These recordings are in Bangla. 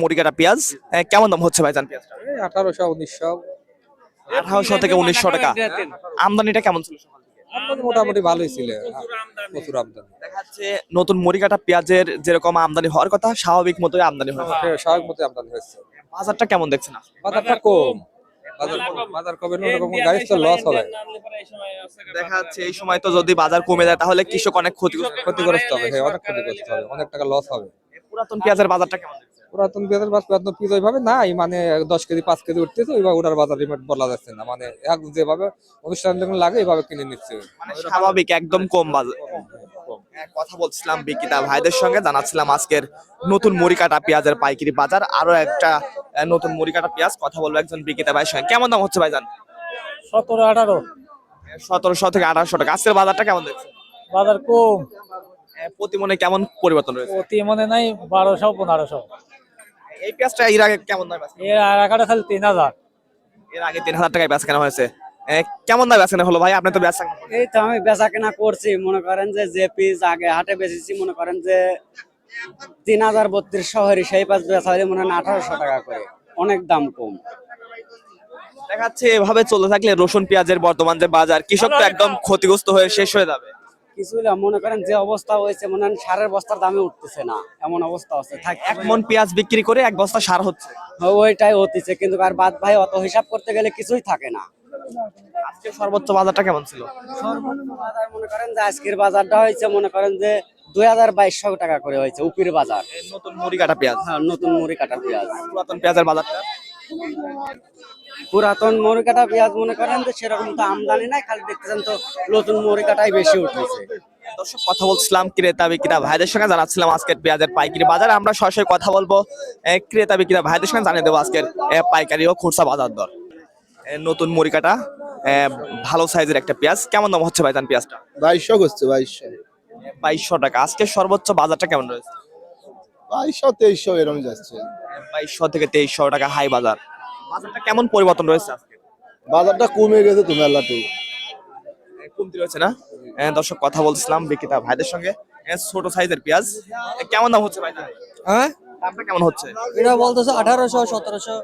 মুড়িকাটা পেঁয়াজ কেমন দাম হচ্ছে ভাইজান পেঁয়াজটা? আঠারোশো উনিশশো। আঠারোশো থেকে উনিশশো টাকা। আমদানিটা কেমন ছিল মোটামুটি ভালোই ছিল। প্রচুর আমদানি। দেখা যাচ্ছে নতুন মুড়িকাটা পেঁয়াজের যেরকম আমদানি হওয়ার কথা স্বাভাবিক মতোই আমদানি হয়েছে। স্বাভাবিক মতো আমদানি হয়েছে। বাজারটা কেমন দেখছেন? বাজারটা কম। বাজার কমে গাড়ি তো লস হবে। দেখা যাচ্ছে এই সময় তো যদি বাজার কমে যায় তাহলে কৃষক অনেক ক্ষতি ক্ষতিগ্রস্ত হবে হ্যাঁ অনেক ক্ষতিগ্রস্ত হবে অনেক টাকা লস হবে। পুরাতন পেঁয়াজের বাজারটা কেমন? পুরাতন পেঁয়াজের বাস পুরাতন পিস ওইভাবে নাই মানে দশ কেজি পাঁচ কেজি উঠতেছে ওইভাবে ওটার বাজার রিমেট বলা যাচ্ছে না। মানে এক যেভাবে অনুষ্ঠান যখন লাগে এইভাবে কিনে নিচ্ছে। মানে স্বাভাবিক একদম কম বাজার কথা বলছিলাম বিকিতা ভাইদের সঙ্গে জানাচ্ছিলাম আজকের নতুন মুড়ি কাটা পেঁয়াজের পাইকারি বাজার। আরও একটা নতুন মুড়ি কাটা পেঁয়াজ কথা বলব একজন বিকিতা ভাইয়ের সঙ্গে। কেমন দাম হচ্ছে ভাই ভাইজান? সতেরো আঠারো। সতেরোশো থেকে আঠারোশো টাকা। আজকের বাজারটা কেমন দেখছেন? বাজার কম। আহ, প্রতি মনে কেমন পরিবর্তন রয়েছে? প্রতি মনে নাই বারোশো পনেরোশো। এই পেঁয়াজটা এর আগে কেমন দাম আছে এর আরাকাটা খালি তিন হাজার। এর আগে তিন হাজার টাকায় বেচা কেনা হয়েছে। কেমন দাম বেচা হলো ভাই? আপনি তো বেচা এই তো আমি বেচা কেনা করছি। মনে করেন যে যে পিস আগে হাটে বেচেছি মনে করেন যে তিন হাজার বত্রিশ শহরে সেই পাঁচ বেচা হলে মনে হয় আঠারোশো টাকা করে। অনেক দাম কম। দেখা যাচ্ছে এভাবে চলতে থাকলে রসুন পেঁয়াজের বর্তমান যে বাজার কৃষক তো একদম ক্ষতিগ্রস্ত হয়ে শেষ হয়ে যাবে। কিছু মনে করেন যে অবস্থা হয়েছে মনে হয় সারের বস্তার দামে উঠতেছে না এমন অবস্থা হচ্ছে থাক এক মন পেঁয়াজ বিক্রি করে এক বস্তা সার হচ্ছে। ওইটাই হতেছে কিন্তু আর বাদ ভাই অত হিসাব করতে গেলে কিছুই থাকে না। আজকে সর্বোচ্চ বাজারটা কেমন ছিল? সর্বোচ্চ বাজার মনে করেন যে আজকের বাজারটা হয়েছে মনে করেন যে দুই হাজার বাইশশো টাকা করে হয়েছে উপির বাজার। নতুন মুড়ি কাটা পেঁয়াজ। হ্যাঁ নতুন মুড়ি কাটা পেঁয়াজ। পুরাতন পেঁয়াজের বাজারটা। পুরাতন কাটা পেঁয়াজ মনে করেন যে সেরকম তো আমদানি নাই খালি দেখতেছেন তো নতুন কাটাই বেশি উঠেছে। দর্শক কথা বলছিলাম ক্রেতা বিক্রেতা ভাইদের সঙ্গে জানাচ্ছিলাম আজকের পেঁয়াজের পাইকারি বাজার। আমরা সরাসরি কথা বলব ক্রেতা বিক্রেতা ভাইদের সঙ্গে জানিয়ে দেবো আজকের পাইকারি ও খুচরা বাজার দর। নতুন মুড়ি কাটা ভালো সাইজের একটা পেঁয়াজ কেমন দাম হচ্ছে ভাইজান পেঁয়াজটা? বাইশশো করছে বাইশশো। বাইশশো টাকা। আজকে সর্বোচ্চ বাজারটা কেমন রয়েছে? বাইশশো তেইশশো এরকম যাচ্ছে। বাইশশো থেকে তেইশশো টাকা হাই বাজার। বাজারটা কেমন পরিবর্তন রয়েছে আজকে? বাজারটা কমে গেছে তুমি আল্লাহ এ, কমতি রয়েছে না? দর্শক কথা বলছিলাম বিক্রেতা ভাইদের সঙ্গে। এ, ছোট সাইজের পেঁয়াজ। কেমন দাম হচ্ছে ভাই হ্যাঁ? দামটা কেমন হচ্ছে? এটা বলতেছে আঠারোশো সতেরোশো।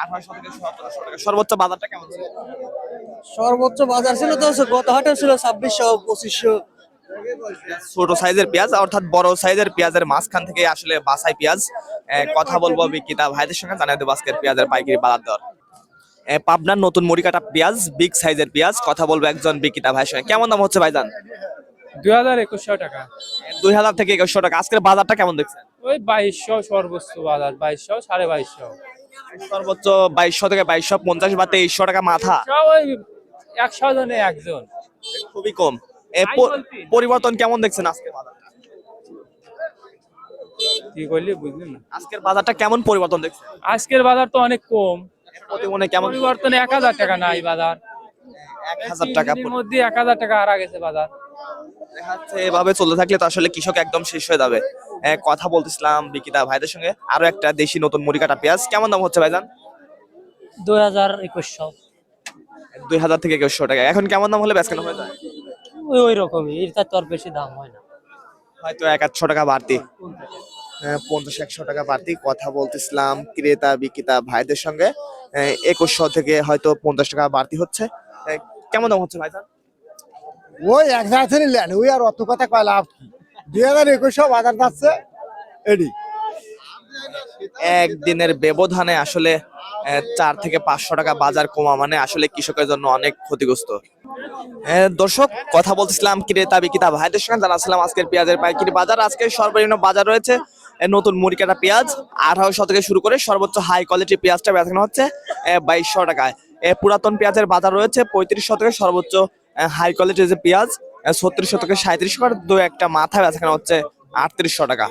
আঠারোশো থেকে সতেরোশো টাকা। সর্বোচ্চ বাজারটা কেমন ছিল? সর্বোচ্চ বাজার ছিল তো গত হাটে ছিল ছাব্বিশশো পঁচিশশো। ছোট সাইজের পেঁয়াজ অর্থাৎ বড় সাইজের পেঁয়াজের মাঝখান থেকে আসলে বাসাই পেঁয়াজ। কথা বলব বিক্রেতা ভাইদের সঙ্গে জানাই দেবো আজকের পেঁয়াজের পাইকারি বাজার দর। পাবনার নতুন মুড়ি কাটা পেঁয়াজ বিগ সাইজের পেঁয়াজ কথা বলব একজন বিক্রেতা ভাইয়ের সঙ্গে। কেমন দাম হচ্ছে ভাইজান? দুই হাজার একুশশো টাকা। দুই হাজার থেকে একুশশো টাকা। আজকের বাজারটা কেমন দেখছেন? ওই বাইশশো সর্বোচ্চ বাজার বাইশশো সাড়ে বাইশশো। সর্বোচ্চ বাইশশো থেকে বাইশশো পঞ্চাশ বা তেইশশো টাকা মাথা। একশো জনে একজন। খুবই কম। পরিবর্তন কেমন দেখছেন বাজার কি করলি বুঝলি না? আজকের বাজারটা কেমন পরিবর্তন দেখছেন? আজকের বাজার তো অনেক কম। প্রতি মনে কেমন? পরিবর্তন এক হাজার টাকা নাই বাজার। এক হাজার টাকা তিন মধ্যে এক হাজার টাকা হারা গেছে বাজার। দেখা যাচ্ছে এভাবে চলতে থাকলে তো আসলে কৃষক একদম শেষ হয়ে যাবে। কথা বলতেছিলাম বিকিতা ভাইদের সঙ্গে। আরও একটা দেশি নতুন মুড়ি কাটা পেঁয়াজ। কেমন দাম হচ্ছে ভাইজান? দুই হাজার একুশশো। দুই হাজার থেকে একুশশো টাকা। এখন কেমন দাম হলে বেচকেনা হয়ে যায়? ওই ওই রকমই এর তো আর বেশি দাম হয় না। হয়তো এক আধশো টাকা বাড়তি। আহ, পঞ্চাশ একশো টাকা বাড়তি। কথা বলতেছিলাম ক্রেতা বিক্রেতা ভাইদের সঙ্গে। একুশশো থেকে হয়তো পঞ্চাশ টাকা বাড়তি হচ্ছে। কেমন দাম হচ্ছে ভাইজান? ওই এক জায়গা নিলেন ওই আর অত কথা কয় লাভ কি? দুই হাজার একুশশো বাজার যাচ্ছে এডি। একদিনের ব্যবধানে আসলে চার থেকে পাঁচশো টাকা বাজার কমা মানে আসলে কৃষকের জন্য অনেক ক্ষতিগ্রস্ত। দর্শক, কথা বলতেছিলাম ক্রেতা, বিক্রেতা, ভাইদের সঙ্গে, জানাচ্ছিলাম আজকের পেঁয়াজের পাইকারি বাজার। আজকে সর্বনিম্ন বাজার রয়েছে নতুন মুড়ি কাটা পেঁয়াজ। আঠারোশো থেকে শুরু করে সর্বোচ্চ হাই কোয়ালিটি পেঁয়াজটা বেচানো হচ্ছে বাইশশো টাকায়। পুরাতন পেঁয়াজের বাজার রয়েছে পঁয়ত্রিশশো থেকে সর্বোচ্চ হাই কোয়ালিটির যে পেঁয়াজ ছত্রিশশো থেকে সাঁত্রিশশো দু একটা মাথা বেচানো হচ্ছে আটত্রিশশো টাকা।